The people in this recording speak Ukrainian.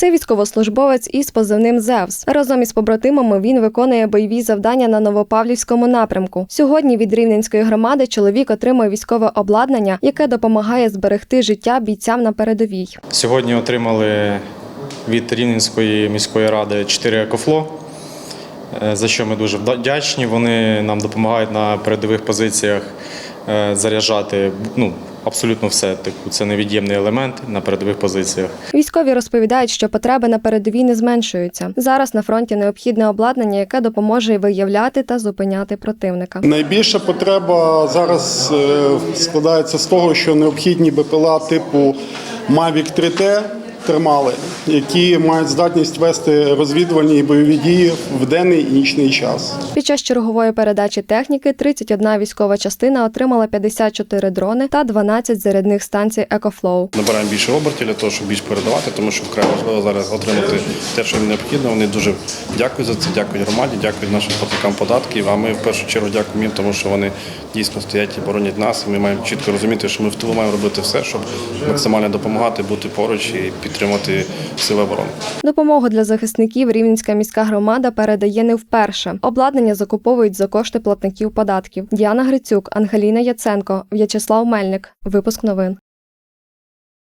Це військовослужбовець із позивним Зевс. Разом із побратимами він виконує бойові завдання на Новопавлівському напрямку. Сьогодні від Рівненської громади чоловік отримує військове обладнання, яке допомагає зберегти життя бійцям на передовій. Сьогодні отримали від Рівненської міської ради 4 екофло, е, за що ми дуже вдячні. Вони нам допомагають на передових позиціях е, заряджати ну, абсолютно все. Типу, це невід'ємний елемент на передових позиціях. Військові розповідають, що потреби на передовій не зменшуються. Зараз на фронті необхідне обладнання, яке допоможе виявляти та зупиняти противника. Найбільша потреба зараз е, складається з того, що необхідні БПЛА типу Mavic 3T термали, які мають здатність вести розвідувальні і бойові дії в денний і нічний час. Під час чергової передачі техніки 31 військова частина отримала 54 дрони та 12 зарядних станцій EcoFlow. Набираємо більше обертів для того, щоб більш передавати, тому що вкрай важливо зараз отримати те, що їм необхідно. Вони дуже дякують за це, дякують громаді, дякують нашим платникам податків. А ми в першу чергу дякуємо їм, тому що вони дійсно стоять і боронять нас. І ми маємо чітко розуміти, що ми в тилу маємо робити все, щоб максимально допомагати, бути поруч і підтримати сили оборони. Допомогу для захисників Рівненська міська громада передає не вперше. Обладнання закуповують за кошти платників податків. Діана Грицюк, Ангеліна Яценко, В'ячеслав Мельник. Випуск новин.